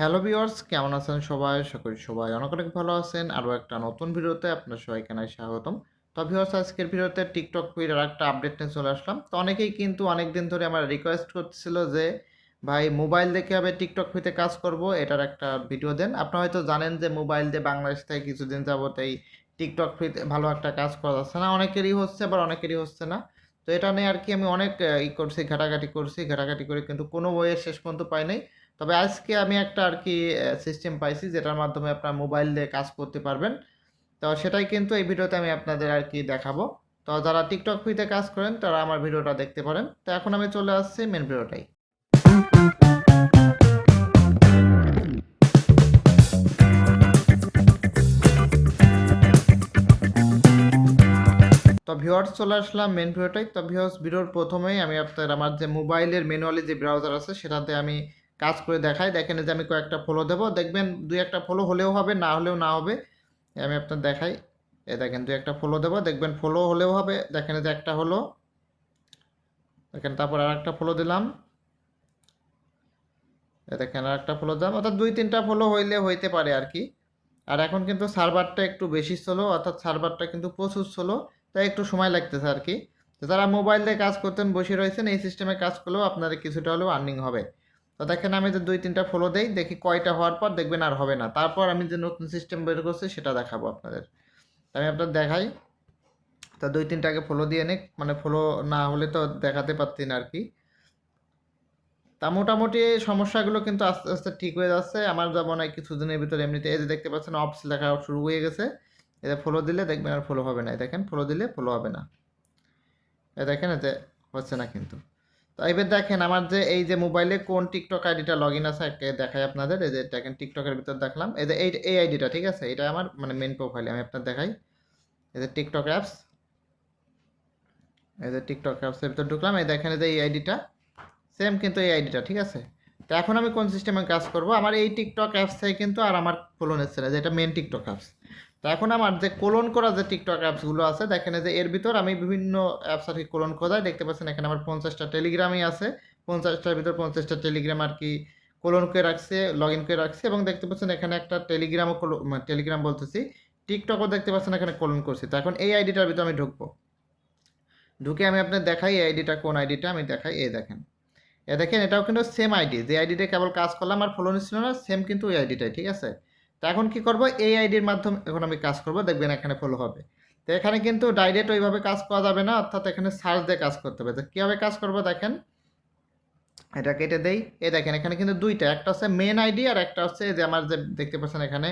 Hello viewers, কেমন আছেন সবাই? আশা করি সবাই অনেক অনেক ভালো আছেন। আরও একটা নতুন ভিডিওতে আপনার সবাইকে জানাই স্বাগতম। তো ভিউয়ার্স, আজকের ভিডিওতে টিকটক পের আর একটা আপডেট নিয়ে চলে আসলাম। তো অনেকেই কিন্তু অনেক দিন ধরে আমার রিকোয়েস্ট করতেছিল যে, ভাই মোবাইল দেখে হবে টিকটক ফিতে কাজ করব? এটার একটা ভিডিও দেন। আপনারা হয়তো জানেন যে মোবাইল দিয়ে বাংলাদেশ থেকে কিছুদিন যাবত এই টিকটক ফিতে ভালো একটা কাজ করা যাচ্ছে না। অনেকেরই হচ্ছে, আবার অনেকেরই হচ্ছে না। তো এটা নিয়ে আর কি আমি অনেক ই করছি, ঘাটাঘাটি করছি। ঘাটাঘাটি করে কিন্তু কোনো বইয়ের শেষ পর্যন্ত পাই নাই। তবে আজকে আমি একটা আর কি সিস্টেম পাইছি যেটার মাধ্যমে আপনার মোবাইল দিয়ে কাজ করতে পারবেন। তো সেটাই কিন্তু এই ভিডিওতে আমি আপনাদের আর কি দেখাবো। তো যারা টিকটক ফ্রিতে কাজ করেন, তারা আমার ভিডিওটা দেখতে পারেন। তো এখন আমি চলে আসছি মেন ভিডিওটাই তো ভিউয়ার্স চলে আসলাম মেন ভিডিওটাই তো ভিউয়ার্স ভিডিওর প্রথমেই আমি আপনার আমার যে মোবাইলের ম্যানুয়ালি যে ব্রাউজার আছে, সেটাতে আমি কাজ করে দেখাই, দেখেন যে আমি কয়েকটা ফলো দেবো। দেখবেন দুই একটা ফলো হলেও হবে, না হলেও না হবে। আমি আপনার দেখাই। এ দেখেন দুই একটা ফলো দেবো, দেখবেন ফলো হলেও হবে। দেখেন যে একটা হলো। দেখেন তারপর আর একটা ফলো দিলাম। এ দেখেন আর একটা ফলো দিলাম। অর্থাৎ দুই তিনটা ফলো হইলে হইতে পারে আর কি। আর এখন কিন্তু সার্ভারটা একটু বেশি স্লো অর্থাৎ সার্ভারটা কিন্তু প্রচুর স্লো তাই একটু সময় লাগতেছে আর কি। যারা মোবাইল দিয়ে কাজ করতেন, বসে রয়েছেন, এই সিস্টেমে কাজ করলেও আপনাদের কিছুটা হলেও আর্নিং হবে। তো দেখেন আমি যে দুই, তিনটা ফলো দেই, দেখি কয়টা হওয়ার পর দেখবেন আর হবে না। তারপর আমি যে নতুন সিস্টেম বের করছি, সেটা দেখাবো আপনাদের। আমি আপনার দেখাই। তো দুই তিনটাকে ফলো দিয়ে নিক। মানে ফলো না হলে তো দেখাতে পারছি না আর কি তা মোটামুটি সমস্যাগুলো কিন্তু আস্তে আস্তে ঠিক হয়ে যাচ্ছে। আমার যা মনে হয় কিছুদিনের ভিতরে এমনিতে এই যে দেখতে পাচ্ছেন অপস লেখা শুরু হয়ে গেছে। এতে ফলো দিলে দেখবেন আর ফলো হবে না। দেখেন ফলো দিলে ফলো হবে না। এ দেখেন, এতে হচ্ছে না কিন্তু। তো এবার দেখেন আমার যে এই যে মোবাইলে কোন টিকটক আইডিটা লগ ইন আছে দেখাই আপনাদের। এই যে দেখেন টিকটকের ভিতর দেখলাম। এই যে এই এই আইডিটা ঠিক আছে? এটা আমার মানে মেন প্রোফাইলে আমি আপনার দেখাই। এই যে টিকটক অ্যাপস এই যে টিকটক অ্যাপসের ভিতর ঢুকলাম। এই দেখেন এই যে এই আইডিটা সেম কিন্তু এই আইডিটা ঠিক আছে? তো এখন আমি কোন সিস্টেমে কাজ করব? আমার এই টিকটক অ্যাপস থেকে কিন্তু আর আমার কোলন এসছে না যেটা মেন টিকটক অ্যাপস তো এখন আমার যে কোলন করা যে টিকটক অ্যাপসগুলো আছে, দেখেন যে এর ভিতর আমি বিভিন্ন অ্যাপস আর কি কোলন করা দেখতে পাচ্ছেন এখানে আমার পঞ্চাশটা টেলিগ্রামই আছে। পঞ্চাশটার ভিতর পঞ্চাশটা টেলিগ্রাম আর কি কোলন করে রাখছে লগ ইন করে রাখছে এবং দেখতে পাচ্ছেন এখানে একটা টেলিগ্রামও টেলিগ্রাম বলতেছি। টিকটকও দেখতে পাচ্ছেন এখানে কোলন করছি। তো এখন এই আইডিটার ভিতর আমি ঢুকবো। ঢুকে আমি আপনার দেখাই এই আইডিটা কোন আইডিটা আমি দেখাই। এই দেখেন। এ দেখেন এটাও কিন্তু সেম আইডি যে আইডিটা কেবল কাজ করলাম আর ফলো নিচ্ছিল না সেম কিন্তু ওই আইডিটাই ঠিক আছে? তো এখন কি করব? এই আইডির মাধ্যমে এখন আমি কাজ করব, দেখবেন এখানে ফলো হবে। তো এখানে কিন্তু ডাইরেক্ট ওইভাবে কাজ করা যাবে না, অর্থাৎ এখানে সার্চ দিয়ে কাজ করতে হবে। তো কীভাবে কাজ করব দেখেন? এটা কেটে দেই। এই দেখেন, এখানে কিন্তু দুইটা, একটা হচ্ছে মেন আইডি আর একটা হচ্ছে যে আমার যে দেখতে পাচ্ছেন এখানে,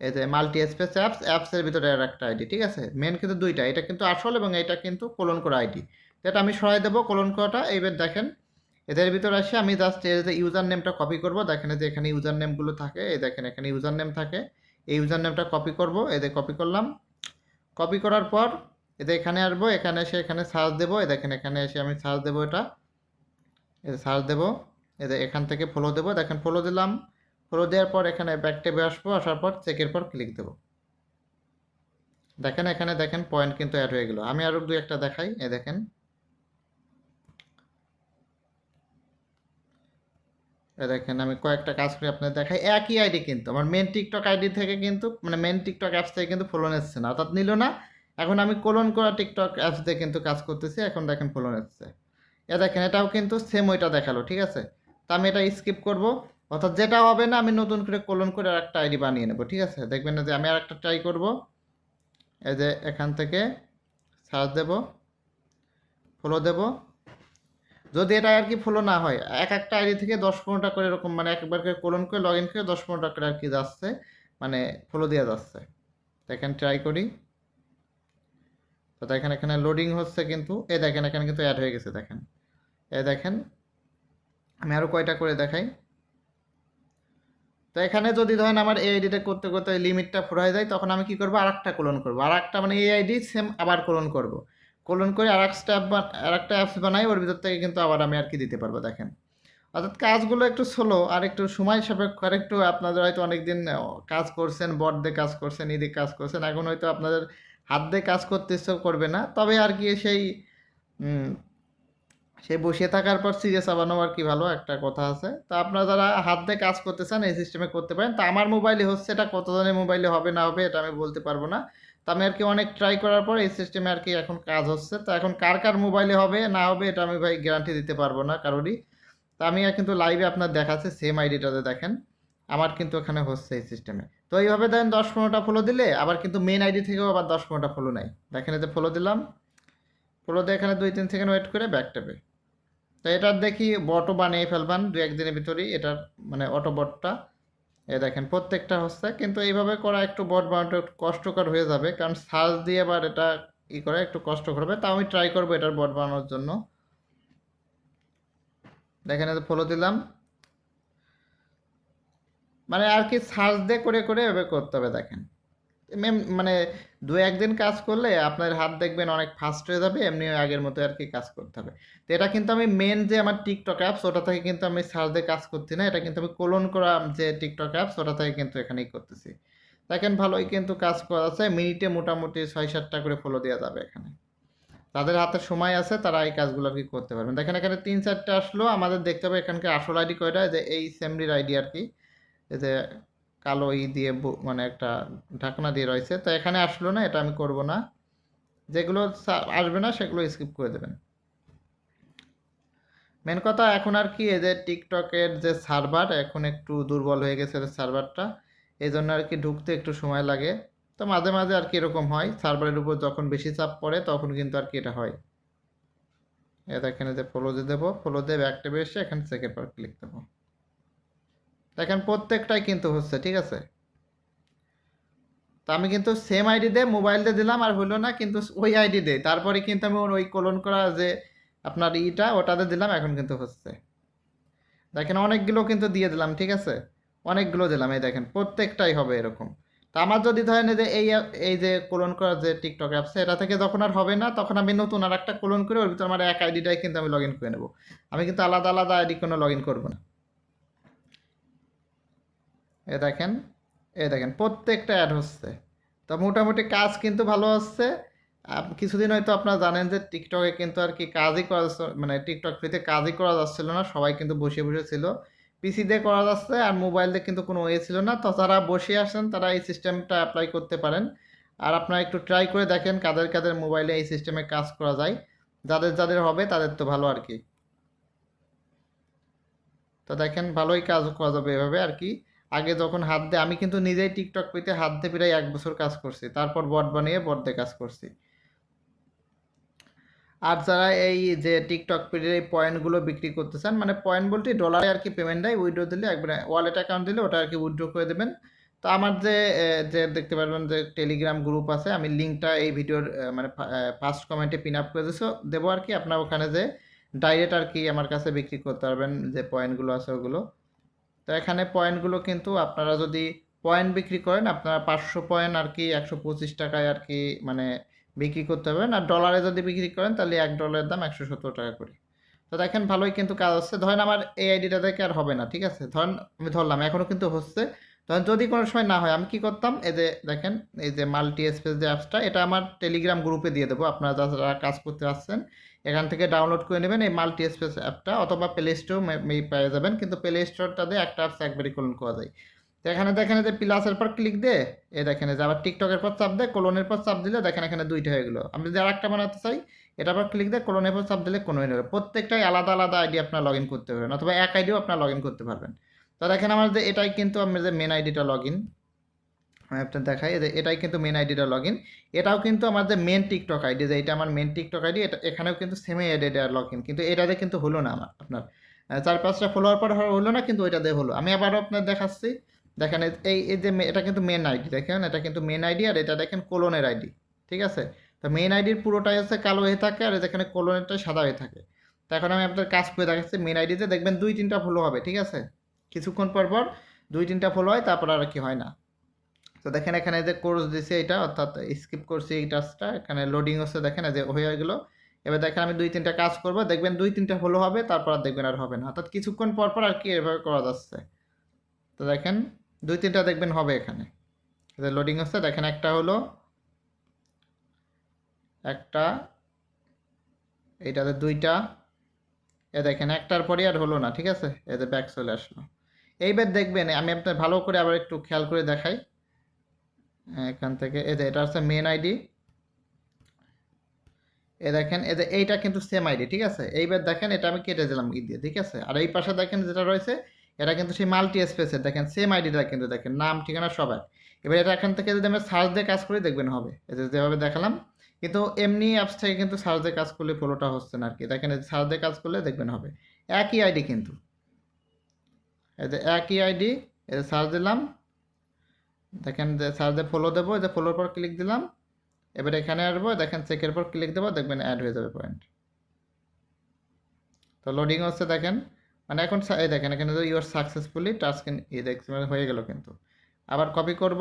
এই যে মাল্টি স্পেস অ্যাপস অ্যাপসের ভিতরে আর একটা আইডি ঠিক আছে? মেন কিন্তু দুইটা, এটা কিন্তু আসল এবং এটা কিন্তু কোলন করা আইডি এটা আমি সরাই দেবো কোলন করাটা এইবার দেখেন এদের ভিতরে আসে, আমি জাস্ট এর যে ইউজার নেমটা কপি করব, দেখেন যে এখানে ইউজার নেমগুলো থাকে, এই দেখেন এখানে ইউজার নেম থাকে, এই ইউজার নেমটা কপি করব এদের কপি করলাম কপি করার পর এদের এখানে আসব, এখানে এসে এখানে সার্চ দেবো, এই দেখেন এখানে এসে আমি সার্চ দেবো এটা, এই সার্চ দেবো এদের এখান থেকে ফলো দেবো, দেখেন ফলো দিলাম ফলো দেওয়ার পর এখানে ব্যাক টেবে আসব, আসার পর চেকের পর ক্লিক দেবো। দেখেন এখানে দেখেন পয়েন্ট কিন্তু অ্যাড হয়ে গেলো, আমি আরও দু একটা দেখাই, এই দেখেন। দেখেন, আমি কয়েকটা কাজ করে আপনাদের দেখাই। একই আইডি কিন্তু, আমার মেন টিকটক আইডি থেকে কিন্তু মানে মেন টিকটক অ্যাপস থেকে কিন্তু ফলো নিচ্ছে না, অর্থাৎ নিল না। এখন আমি কোলন করা টিকটক অ্যাপস দিয়ে কিন্তু কাজ করতেছি, এখন দেখেন ফলো নিচ্ছে। এ দেখেন, এটাও কিন্তু সেম ওইটা দেখাল, ঠিক আছে? তো আমি এটা স্কিপ করব, অর্থাৎ যেটা হবে না, আমি নতুন করে কোলন করে আর একটা আইডি বানিয়ে নেব, ঠিক আছে? দেখবেন না যে আমি আর একটা ট্রাই করব। এই যে এখান থেকে সার্চ দেব ফলো দেবো। যদি এটা আর কি ফলো না হয়, এক একটা আইডি থেকে দশ পনেরোটা করে এরকম মানে একবার করে কোলন করে লগ ইন করে দশ পনেরোটা করে আর কি যাচ্ছে মানে ফলো দেওয়া যাচ্ছে। তো এখানে ট্রাই করি। তো দেখেন এখানে লোডিং হচ্ছে কিন্তু এ দেখেন এখানে কিন্তু অ্যাড হয়ে গেছে, দেখেন। এ দেখেন, আমি আরও কয়টা করে দেখাই। তো এখানে যদি ধরেন আমার এই আইডিটা করতে করতে লিমিটটা ফুরাই যায় তখন আমি কি করব? আর একটা কোলন করব। আর একটা মানে এই আইডি সেম আবার কোলন করব। কোলন করে আর একটা অ্যাপ আর একটা অ্যাপস বানাই ওর ভিতর থেকে কিন্তু আবার আমি আর কি দিতে পারব দেখেন। অর্থাৎ কাজগুলো একটু স্লো আর একটু সময় সাপেক্ষ আর একটু আপনাদের হয়তো অনেকদিন কাজ করছেন বট দিয়ে কাজ করছেন ঈদে কাজ করছেন এখন হয়তো আপনাদের হাত দিয়ে কাজ করতে ইচ্ছে করবে না তবে আর কি সেই উম, সে বসে থাকার পর সিরিয়াস আবানো আর কি ভালো একটা কথা আছে। তো আপনারা যারা হাত দিয়ে কাজ করতে চান এই সিস্টেমে করতে পারেন। তো আমার মোবাইলে হচ্ছে এটা কতজনের মোবাইলে হবে না হবে এটা আমি বলতে পারব না। তো আমি আর কি অনেক ট্রাই করার পর এই সিস্টেমে আর কি এখন কাজ হচ্ছে। তো এখন কার কার মোবাইলে হবে, না হবে, এটা আমি ভাই গ্যারান্টি দিতে পারব না কারোরই। তো আমি কিন্তু লাইভে আপনার দেখাচ্ছে সেম আইডিটাতে দেখেন। আমার কিন্তু এখানে হচ্ছে এই সিস্টেমে তো এইভাবে দেখেন দশ পনেরোটা ফলো দিলে, আবার কিন্তু মেন আইডি থেকেও আবার দশ পনেরোটা ফলো নেয় দেখেন এতে ফলো দিলাম। ফলো দিয়ে এখানে দুই, তিন সেকেন্ড ওয়েট করে ব্যাক টেপে তো এটার দেখি বটও বানিয়ে ফেলবান দু একদিনের ভিতরেই, এটার মানে অটো বটটা এ দেখেন, প্রত্যেকটা হচ্ছে, কিন্তু এইভাবে করা একটু বট বানানোটা কষ্টকর হয়ে যাবে, কারণ সার্চ দিয়ে আবার এটা ই করে একটু কষ্ট করবে তা আমি ট্রাই করব এটার বট বানানোর জন্য। দেখেন এতে ফলো দিলাম। মানে আর কি সার্চ দিয়ে করে করে এভাবে করতে হবে, দেখেন। মানে দু, একদিন কাজ করলে আপনার হাত দেখবেন অনেক ফাস্ট হয়ে যাবে, এমনি আগের মতো আর কি কাজ করতে হবে। তো এটা কিন্তু আমি মেন যে আমার টিকটক অ্যাপস ওটা থেকে কিন্তু আমি সার্চ দিয়ে কাজ করছি না, এটা কিন্তু আমি কোলন করা যে টিকটক অ্যাপস ওটা থেকে কিন্তু এখানেই করতেছি। দেখেন ভালোই কিন্তু কাজ করা আছে, মিনিটে মোটামুটি ছয় সাতটা করে ফলো দেওয়া যাবে এখানে। তাদের হাতে সময় আছে, তারা এই কাজগুলো আর কি করতে পারবেন। দেখেন এখানে তিন চারটে আসলো, আমাদের দেখতে হবে এখানকার আসল আইডি কয়টা যে এই সেমরির আইডি আর কি যে কালো ই দিয়ে মানে একটা ঢাকনা দিয়ে রয়েছে। তো এখানে আসলো না, এটা আমি করব না। যেগুলো আসবে না, সেগুলো স্কিপ করে দেবেন। মেন কথা এখন আর কি যে টিকটকের যে সার্ভার এখন একটু দুর্বল হয়ে গেছে সার্ভারটা এই জন্য আর কি ঢুকতে একটু সময় লাগে। তো মাঝে মাঝে আর কি এরকম হয় সার্ভারের উপর যখন বেশি চাপ পড়ে, তখন কিন্তু আর কি এটা হয়। এ এখানে যে ফলো দিয়ে দেবো ফলো দিয়ে ব্যাক টেপে এখানে সেকেন্ড পর ক্লিক দেবো। দেখেন প্রত্যেকটাই কিন্তু হচ্ছে, ঠিক আছে? তো আমি কিন্তু সেম আইডি দিয়ে মোবাইল দিয়ে দিলাম, আর হলো না কিন্তু ওই আইডি দিয়ে। তারপরে কিন্তু আমি ওই কোলন করা যে আপনার ইটা ওটাতে দিলাম, এখন কিন্তু হচ্ছে। দেখেন অনেকগুলো কিন্তু দিয়ে দিলাম, ঠিক আছে? অনেকগুলো দিলাম, এই দেখেন, প্রত্যেকটাই হবে এরকম। তো আমার যদি ধরেন যে, এই এই যে কোলন করা যে টিকটক অ্যাপস এটা থেকে যখন আর হবে না, তখন আমি নতুন আর একটা কোলন করে ওর ভিতরে আমার এক আইডিটাই কিন্তু আমি লগ ইন করে নেব। আমি কিন্তু আলাদা আলাদা আইডি কোনো লগ ইন করব না। এ দেখেন এ দেখেন, প্রত্যেকটা অ্যাড হচ্ছে। তো মোটামুটি কাজ কিন্তু ভালো হচ্ছে। কিছুদিন হয়তো আপনারা জানেন যে টিকটকে কিন্তু আর কি কাজই করা মানে টিকটক ফ্রিতে কাজই করা যাচ্ছিল না, সবাই কিন্তু বসে বসে ছিল। পিসি দিয়ে করা যাচ্ছে আর মোবাইল দিয়ে কিন্তু কোনো ওয়ে ছিল না। তো যারা বসে আসেন, তারা এই সিস্টেমটা অ্যাপ্লাই করতে পারেন। আর আপনারা একটু ট্রাই করে দেখেন কাদের কাদের মোবাইলে এই সিস্টেমে কাজ করা যায়। যাদের যাদের হবে, তাদের তো ভালো আর কি। তো দেখেন, ভালোই কাজ করা যাবে এভাবে আর কি। আগে যখন হাত দিয়ে, আমি কিন্তু নিজেই টিকটক পেতে হাত দিয়ে প্রায় এক বছর কাজ করছি। তারপর বট বানিয়ে বট দিয়ে কাজ করছি। আর যারা এই যে টিকটক পেজের এই পয়েন্টগুলো বিক্রি করতে চান মানে পয়েন্ট বলতে ডলারে আর কি পেমেন্ট দেয় উইড্রো দিলে একবারে ওয়ালেট অ্যাকাউন্ট দিলে ওটা আর কি উইড্রো করে দেবেন। তো আমার যে যে দেখতে পারবেন যে টেলিগ্রাম গ্রুপ আছে, আমি লিঙ্কটা এই ভিডিওর মানে ফার্স্ট কমেন্টে পিন আপ করে দিছো, দেবো আর কি, আপনার ওখানে যে ডাইরেক্ট আর কি আমার কাছে বিক্রি করতে পারবেন যে পয়েন্টগুলো আছে ওগুলো। তো এখানে পয়েন্টগুলো কিন্তু আপনারা যদি পয়েন্ট বিক্রি করেন, আপনারা পাঁচশো পয়েন্ট আর কি একশো পঁচিশ টাকায় আর কি মানে বিক্রি করতে হবে আর ডলারে যদি বিক্রি করেন, তাহলে এক ডলারের দাম একশো সত্তর টাকা করে। তো দেখেন ভালোই কিন্তু কাজ হচ্ছে ধরেন আমার এই আইডিটা থেকে আর হবে না, ঠিক আছে? ধরেন আমি ধরলাম এখনও কিন্তু হচ্ছে। ধরেন যদি কোনো সময় না হয়, আমি কি করতাম? এই যে দেখেন, এই যে মাল্টি স্পেস যে অ্যাপসটা এটা আমার টেলিগ্রাম গ্রুপে দিয়ে দেবো। আপনারা যারা কাজ করতে আসছেন, এখান থেকে ডাউনলোড করে নেবেন এই মাল্টি স্পেস অ্যাপটা অথবা প্লে স্টোর পেয়ে যাবেন। কিন্তু প্লে স্টোরটা দিয়ে একটা অ্যাপস একবারই কোলন করা যায়। তো এখানে দেখেন যে প্লাসের পর ক্লিক দিয়ে এ দেখেন যে আবার টিকটকের পর চাপ দেয় কোলনের পর চাপ দিলে দেখেন এখানে দুইটা হয়ে গেলো। আমি যদি আরেকটা বানাতে চাই, এটার পর ক্লিক দিয়ে কোলনের পর চাপ দিলে কোনো যাবে। প্রত্যেকটাই আলাদা আলাদা আইডি আপনার লগ করতে পারবেন, অথবা এক আইডিও আপনার লগ ইন করতে পারবেন। তো দেখেন আমার যে এটাই কিন্তু আমি যে মেন আইডিটা লগ ইন আমি আপনার দেখাই এটাই কিন্তু মেন আইডিটা লগ ইন এটাও কিন্তু আমার যে মেন টিকটক আইডি যে এটা আমার মেন টিকটক আইডি এটা, এখানেও কিন্তু সেমই আইডিটা লগ ইন কিন্তু এটাতে কিন্তু হলো না আমার, আপনার। চার পাঁচটা ফলোয়ার পর হলো না, কিন্তু ওইটা দিয়ে হলো। আমি আবারও আপনার দেখাচ্ছি। দেখেন এই- এই এই যে এটা কিন্তু মেন আইডি দেখেন? এটা কিন্তু মেন আইডি আর এটা দেখেন কোলনের আইডি ঠিক আছে? তো মেন আইডির পুরোটাই হচ্ছে কালো হয়ে থাকে আর যেখানে কোলনেরটা সাদা হয়ে থাকে। তো এখন আমি আপনার কাজ করে দেখাচ্ছি মেন আইডিতে দেখবেন দুই তিনটা ফলো হবে, ঠিক আছে? কিছুক্ষণ পর পর দুই, তিনটা ফলো হয়, তারপর আর কি হয় না। তো দেখেন এখানে যে কোর্স দিছে এটা, অর্থাৎ স্কিপ করছি এই টাস্কটা এখানে লোডিং হচ্ছে দেখেন যে হয়ে গেলো। এবার দেখেন আমি দুই, তিনটা কাজ করব, দেখবেন দুই, তিনটা হলো হবে, তারপর আর দেখবেন আর হবে না। অর্থাৎ কিছুক্ষণ পর পর আর কি এভাবে করা যাচ্ছে। তো দেখেন, দুই, তিনটা দেখবেন হবে এখানে। লোডিং হচ্ছে, দেখেন একটা হলো, একটা, এইটাতে দুইটা, এ দেখেন একটার পরই আর হলো না, ঠিক আছে? এতে ব্যাক চলে আসলো। এইবার দেখবেন, আমি আপনার ভালো করে আবার একটু খেয়াল করে দেখাই। এখান থেকে, এই যে এটা হচ্ছে মেন আইডি এ দেখেন, এই যে এইটা কিন্তু সেম আইডি ঠিক আছে? এইবার দেখেন, এটা আমি কেটে দিলাম ই দিয়ে, ঠিক আছে? আর এই পাশে দেখেন যেটা রয়েছে, এটা কিন্তু সেই মাল্টি স্পেসের দেখেন সেম আইডিটা কিন্তু দেখেন, নাম, ঠিকানা সব এক। এবার এটা এখান থেকে যদি আমরা সার্চ দিয়ে কাজ করি, দেখবেন হবে। যে যেভাবে দেখালাম, কিন্তু এমনি অ্যাপস থেকে কিন্তু সার্চ দিয়ে কাজ করলে ফলোটা হচ্ছে না আর কি। দেখেন সার্চ দিয়ে কাজ করলে দেখবেন হবে। একই আইডি কিন্তু। এই যে একই আইডি যে সার্চ দিলাম। দেখেন যে সার্চ দিয়ে ফলো দেবো যে ফলোর পর ক্লিক দিলাম। এবার এখানে আসব, দেখেন চেকের পর ক্লিক দেবো, দেখবেন অ্যাড হয়ে যাবে পয়েন্ট তো লোডিং হচ্ছে দেখেন মানে এখন এই দেখেন, এখানে ইউর সাকসেসফুলি টাস্ক এই দেখছি মানে হয়ে গেল কিন্তু। আবার কপি করব।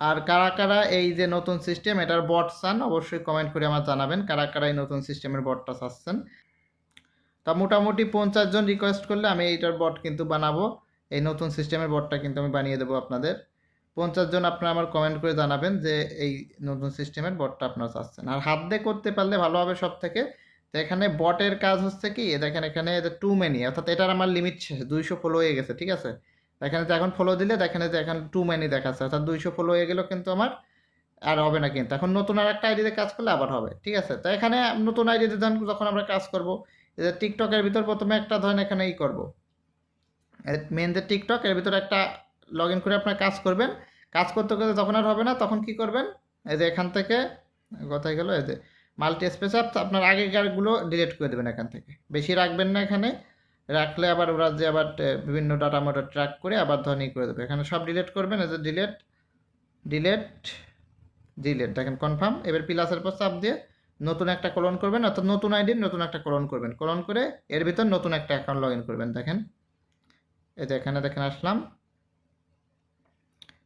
আর কারা কারা এই যে নতুন সিস্টেম এটার বট চান, অবশ্যই কমেন্ট করে আমার জানাবেন, কারা কারা এই নতুন সিস্টেমের বটটা চাচ্ছেন। তা মোটামুটি পঞ্চাশ জন রিকোয়েস্ট করলে আমি এইটার বট কিন্তু বানাবো। এই নতুন সিস্টেমের বটটা কিন্তু আমি বানিয়ে দেবো আপনাদের। পঞ্চাশ জন আপনারা আমার কমেন্ট করে জানাবেন যে এই নতুন সিস্টেমের বটটা আপনারা চাচ্ছেন। আর হাত দিয়ে করতে পারলে ভালো হবে সব থেকে তো এখানে বটের কাজ হচ্ছে কি দেখেন এখানে টু মেনি অর্থাৎ এটার আমার লিমিট শেষ দুইশো ফলো হয়ে গেছে, ঠিক আছে? এখানে যে এখন ফলো দিলে দেখেন যে এখন টু মেনি দেখাচ্ছে, অর্থাৎ দুইশো ফলো হয়ে গেলেও কিন্তু আমার আর হবে না কিন্তু। এখন নতুন আর একটা আইডিতে কাজ করলে আবার হবে, ঠিক আছে? তো এখানে নতুন আইডিতে যখন আমরা কাজ করব টিকটকের ভিতর প্রথমে একটা ধরেন এখানে ই করব। মেন যে টিকটক এর ভিতরে একটা লগ ইন করে আপনার কাজ করবেন। কাজ করতে করতে যখন আর হবে না, তখন কি করবেন? এই যে এখান থেকে, কোথায় গেল? এই যে মাল্টি স্পেস অ্যাপ আপনার আগেকারগুলো ডিলিট করে দেবেন এখান থেকে। বেশি রাখবেন না এখানে। রাখলে আবার ওরা যে আবার বিভিন্ন ডাটা মোটা ট্র্যাক করে আবার ধরেন ই করে দেবে। এখানে সব ডিলিট করবেন, এই যে ডিলেট ডিলেট ডিলেট দেখেন কনফার্ম এবার প্লাসের পর চাপ দিয়ে নতুন একটা কলন করবেন, অর্থাৎ নতুন আইডির নতুন একটা কলন করবেন। কলন করে এর ভিতর নতুন একটা অ্যাকাউন্ট লগ ইন করবেন, দেখেন। এই যে এখানে দেখেন আসলাম।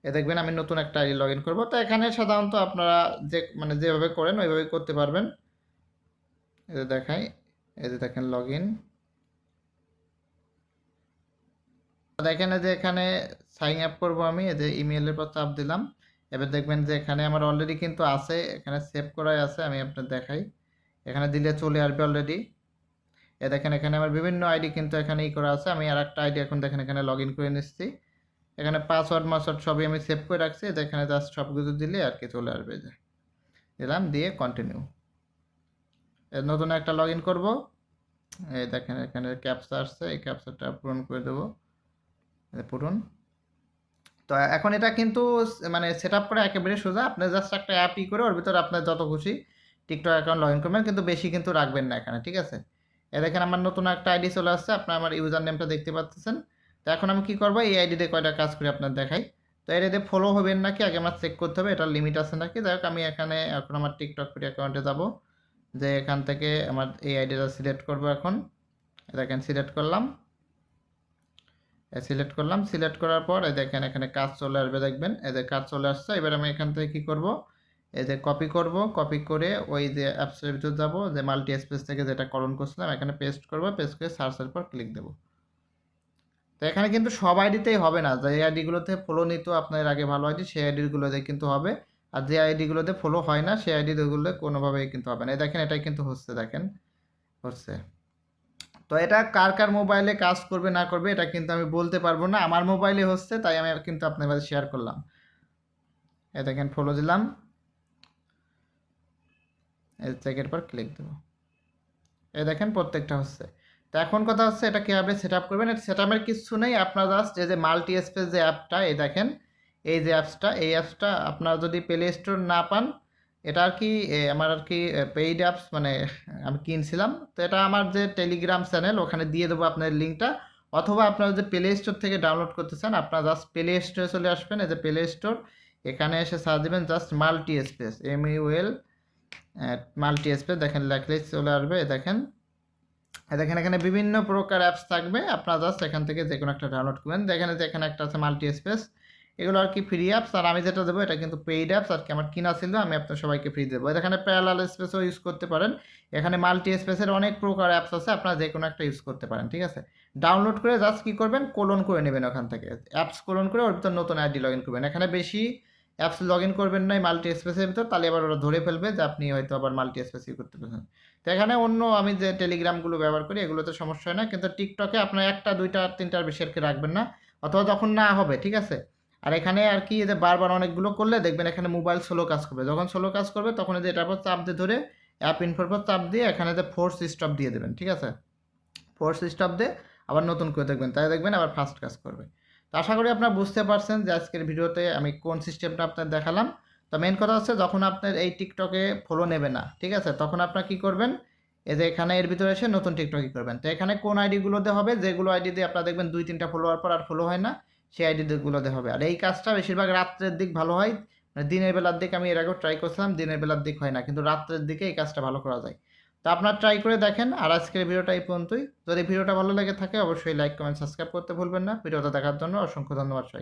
এ দেখবেন আমি নতুন একটা আইডি লগ ইন করব। তো এখানে সাধারণত আপনারা যে মানে যেভাবে করেন, ওইভাবে করতে পারবেন। এই যে দেখাই, এই যে দেখেন লগ ইন দেখেন যে এখানে সাইন আপ করব আমি, এই যে ইমেলের পর চাপ দিলাম। এবার দেখবেন যে এখানে আমার অলরেডি কিন্তু আছে, এখানে সেভ করাই আছে, আমি আপনার দেখাই। এখানে দিলে চলে আসবে অলরেডি এ দেখেন এখানে আমার বিভিন্ন আইডি কিন্তু এখানে ই করা আছে। আমি আর একটা আইডি এখন দেখেন এখানে লগ ইন করে নিচ্ছি। এখানে পাসওয়ার্ড মাসওয়ার্ড সবই আমি সেভ করে রাখছি। এখানে জাস্ট সব কিছু দিলে আর কি চলে আসবে যে। দিলাম, দিয়ে কন্টিনিউ নতুন একটা লগ ইন করব। এই দেখেন এখানে ক্যাপসা আসছে। এই ক্যাপসাটা পূরণ করে দেবো। পূরণ। তো এখন এটা কিন্তু মানে সেট আপ করে একেবারে সোজা। আপনি জাস্ট একটা অ্যাপ ই করে ওর ভিতরে আপনার যত খুশি টিকটক অ্যাকাউন্ট লগ ইন করবেন, কিন্তু বেশি কিন্তু রাখবেন না এখানে, ঠিক আছে? এ, দেখেন আমার নতুন একটা আইডি চলে আসছে, আপনার আমার ইউজার নেমটা দেখতে পাচ্ছেন। তো এখন আমি কি করব? এই আইডিতে কয়টা কাজ করে আপনার দেখাই। তো এর এতে ফলো হবেন নাকি? আগে আমার চেক করতে হবে, এটার লিমিট আছে নাকি? যাই হোক, আমি এখানে এখন আমার টিকটক ফ্রি অ্যাকাউন্টে যাব। যে এখান থেকে আমার এই আইডিটা সিলেক্ট করব এখন। দেখেন সিলেক্ট করলাম। সিলেক্ট করলাম। সিলেক্ট করার পর এই দেখেন এখানে কাজ চলে আসবে, দেখবেন। এই যে কাজ চলে আসছে, এবার আমি এখান থেকে কি করব? এই যে কপি করব। কপি করে ওই যে অ্যাপসের ভিতর যাব, যে মাল্টি স্পেস থেকে যেটা করণ করছিলাম, এখানে পেস্ট করব পেস্ট করে সার্চের পর ক্লিক দেবো। তো এখানে কিন্তু সব আইডিতেই হবে না। যে আইডিগুলোতে ফলো নিত আপনার আগে ভালো আইডি, সেই আইডিগুলোতে কিন্তু হবে। আর যে আইডিগুলোতে ফলো হয় না, সেই আইডিগুলো কোনোভাবেই কিন্তু হবে না। এই দেখেন এটাই কিন্তু হচ্ছে, দেখেন। হচ্ছে। তো এটা কার কার মোবাইলে কাজ করবে না করবে এটা কিন্তু আমি বলতে পারব না। আমার মোবাইলে হচ্ছে, তাই আমি কিন্তু আপনার কাছে শেয়ার করলাম। এ দেখেন ফলো দিলাম। এই পর ক্লিক দেবো। এ দেখেন, প্রত্যেকটা হচ্ছে। তো এখন কথা হচ্ছে, এটা কীভাবে সেট আপ করবেন সেট আপের কিছু নেই। আপনার জাস্ট এই যে মাল্টি স্পেস যে অ্যাপটা এই দেখেন, এই যে অ্যাপসটা এই অ্যাপসটা আপনারা যদি প্লে স্টোর না পান এটা আর কি আমার আর কি পেইড অ্যাপস মানে আমি কিনছিলাম। তো এটা আমার যে টেলিগ্রাম চ্যানেল ওখানে দিয়ে দেবো আপনার লিঙ্কটা অথবা আপনারা যে প্লে স্টোর থেকে ডাউনলোড করতে চান, আপনারা জাস্ট প্লে স্টোরে চলে আসবেন, এই যে প্লে স্টোর এখানে এসে সার্চ দেবেন just multi space M U L multi space দেখেন লেখলেই চলে আসবে দেখেন। দেখেন এখানে বিভিন্ন প্রকার অ্যাপস থাকবে, আপনারা জাস্ট এখান থেকে যে কোনো একটা ডাউনলোড করবেন। দেখেন যে এখানে একটা আছে মাল্টি স্পেস এগুলো আর কি ফ্রি অ্যাপস আর আমি যেটা দেবো এটা কিন্তু পেইড অ্যাপস আর কি আমার কিনা ছিল, আমি আপনার সবাইকে ফ্রি দেবো। এখানে প্যারালাল স্পেসও ইউজ করতে পারেন। এখানে মাল্টি স্পেসের অনেক প্রকার অ্যাপস আছে, আপনারা যে কোনো একটা ইউজ করতে পারেন, ঠিক আছে? ডাউনলোড করে জাস্ট কী করবেন? কোলন করে নেবেন ওখান থেকে। অ্যাপস কোলন করে ওর ভিতর নতুন আইডি লগ ইন করবেন। এখানে বেশি অ্যাপস লগ ইন করবেন না মাল্টি স্পেসের ভিতর, তাহলে আবার ওরা ধরে ফেলবে যে আপনি হয়তো আবার মাল্টি স্পেস ইউ করতে পারছেন। তো এখানে অন্য আমি যে টেলিগ্রামগুলো ব্যবহার করি, এগুলোতে সমস্যা হয় না, কিন্তু টিকটকে আপনার একটা, দুইটা তিনটার বেশি আর কি রাখবেন না, অথবা যখন না হবে, ঠিক আছে? আর এখানে আর কি এদের বারবার অনেকগুলো করলে দেখবেন এখানে মোবাইল স্লো কাজ করবে। যখন স্লো কাজ করবে, তখন এদের এটার পর চাপ দিয়ে ধরে অ্যাপ ইনফোর পর চাপ দিয়ে এখানে যে ফোর্স স্টপ দিয়ে দেবেন, ঠিক আছে? ফোর্স স্টপ দিয়ে আবার নতুন করে দেখবেন তাই দেখবেন আবার ফাস্ট কাজ করবে। তো আশা করি আপনারা বুঝতে পারছেন যে আজকের ভিডিওতে আমি কোন সিস্টেমটা আপনার দেখালাম। তো মেন কথা হচ্ছে যখন আপনার এই টিকটকে ফলো নেবে না, ঠিক আছে? তখন আপনার কি করবেন? এই যে এখানে এর ভিতরে এসে নতুন টিকটকই করবেন। তো এখানে কোন আইডিগুলোতে হবে? যেগুলো আইডি দিয়ে আপনারা দেখবেন দুই, তিনটা ফলোয়ার পর আর ফলো হয় না। সেই আইডিগুলোতে হবে। আর এই কাজটা বেশিরভাগ রাত্রের দিক ভালো হয়। মানে দিনের বেলার দিকে আমি এর আগেও ট্রাই করছিলাম, দিনের বেলার দিক হয় না। কিন্তু রাত্রের দিকে এই কাজটা ভালো করা যায়। তো আপনার ট্রাই করে দেখেন। আর আজকের ভিডিওটা এই পর্যন্তই। যদি ভিডিওটা ভালো লেগে থাকে, অবশ্যই লাইক কমেন্ট সাবস্ক্রাইব করতে ভুলবেন না। ভিডিওটা দেখার জন্য অসংখ্য ধন্যবাদ সবাইকে।